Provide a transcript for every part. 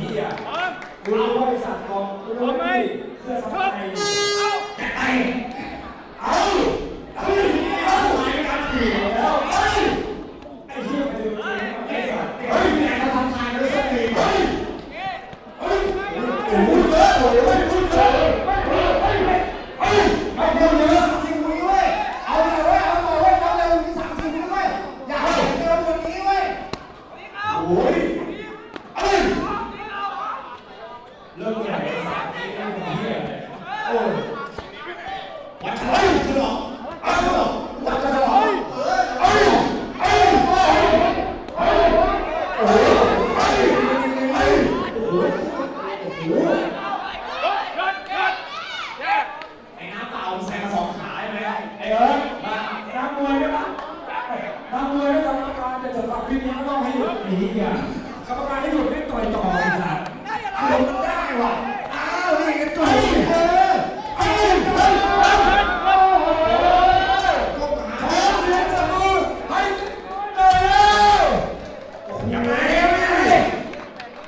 เหี้ยกูรู้ว่าไอ้สัตว์กองกูรู้ว่าไอ้เสื้อสบายไอ้เอาเอาเอาหายกันถี่แล้วไอ้ไอ้เหี้ยมันจะไอ้สัตว์เฮ้ยไอ้เขาทำทางด้วยสติเฮ้ยเฮ้ยโอ้โหเยอะโอ้โหเฮ้ยพูดเยอะเฮ้ยเฮ้ยเฮ้ยเฮ้ยไม่พูดเยอะจริงวิเว้ยเอาเลยเว้ยเอาเลยเว้ยเอาเลยสามสิบเว้ยอย่าให้เกินกว่านี้เว้ยโอ้ยเอ้ยเริ่มใหญ่สามสิบเริ่มเหี้ยเลยโอ้ยวันเฉลิมฉลองเอาฉลองวันฉลองเอ้ยเอ้ยเอ้ยเอ้ยเอ้ยโอ้โหเอ้ยเอ้ยโอ้โหโอ้โห ไอ้น้ำเปล่าแซงสองขาใช่ไหมไอ้เอิร์ธมาน้ำมวยได้ปะน้ำมวยได้กรรมการจะจัดตัด พิธีต้องให้หยุดหนีอะกรรมการให้หยุดไม่ต่อยต่อไอ้สัตว์อารมณ์มันได้ว่ะอ้าวนี่กันจุ๊ยเออเอ้ยเฮ้ยเฮ้ยเฮ้ยก้มหาเรียนจับมือให้เร็วยังไงเนี่ย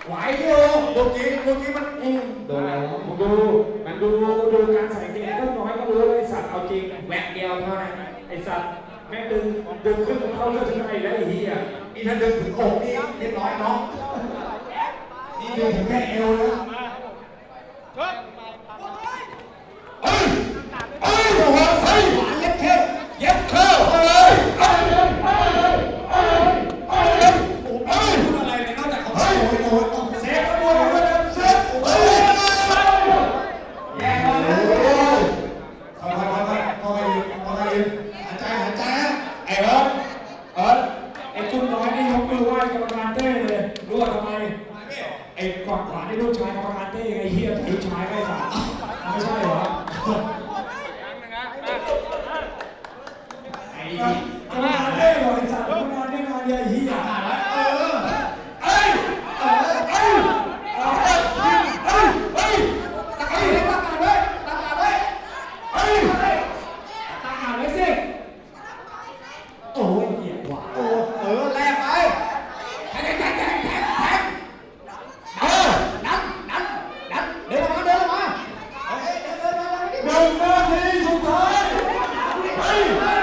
ไหวอยู่เมื่อกี้เมื่อกี้มันโดนแล้วมึงดูมันดูดูการใส่เกงก็น้อยก็รู้เลยไอ้สัตว์เอาจริงแหวกเดียวเท่านั้นไอ้สัตว์ แม่ดึงดึงขึ้นเข้าเลือดข้างในแล้วไอ้เหี้ยนี่ถ้าดึงถึงอกนี่เรียบร้อยน้องนี่ดึงถึงแค่เอวแล้ว ไอ้กอดขวานี่ลูกชายกรรมการเต้ไอ้เหี้ยลูกชายไอ้สัตว์ไม่ใช่เหรอ ไอ้กรรมการเต้เหรอไอ้สัตว์กรรมการเต้งานเดียวไอ้เหี้ย เออ เอ้ยเอ้ยเอ้ยเอ้ยเอ้ยเอ้ยเอ้ย ตะกี้เห็นตะการไว้ตะการไว้ เอ้ยตาหาไว้สิโอ้ยเหี้ยหวาน โอ้เออแลกไป แทงแทงแทงแทงแทง เออดันดันดันเดินออกมาเดินออกมาเฮ้ยเดินเดินมาเดินมา หนึ่งนา ทีสุดท้ายไป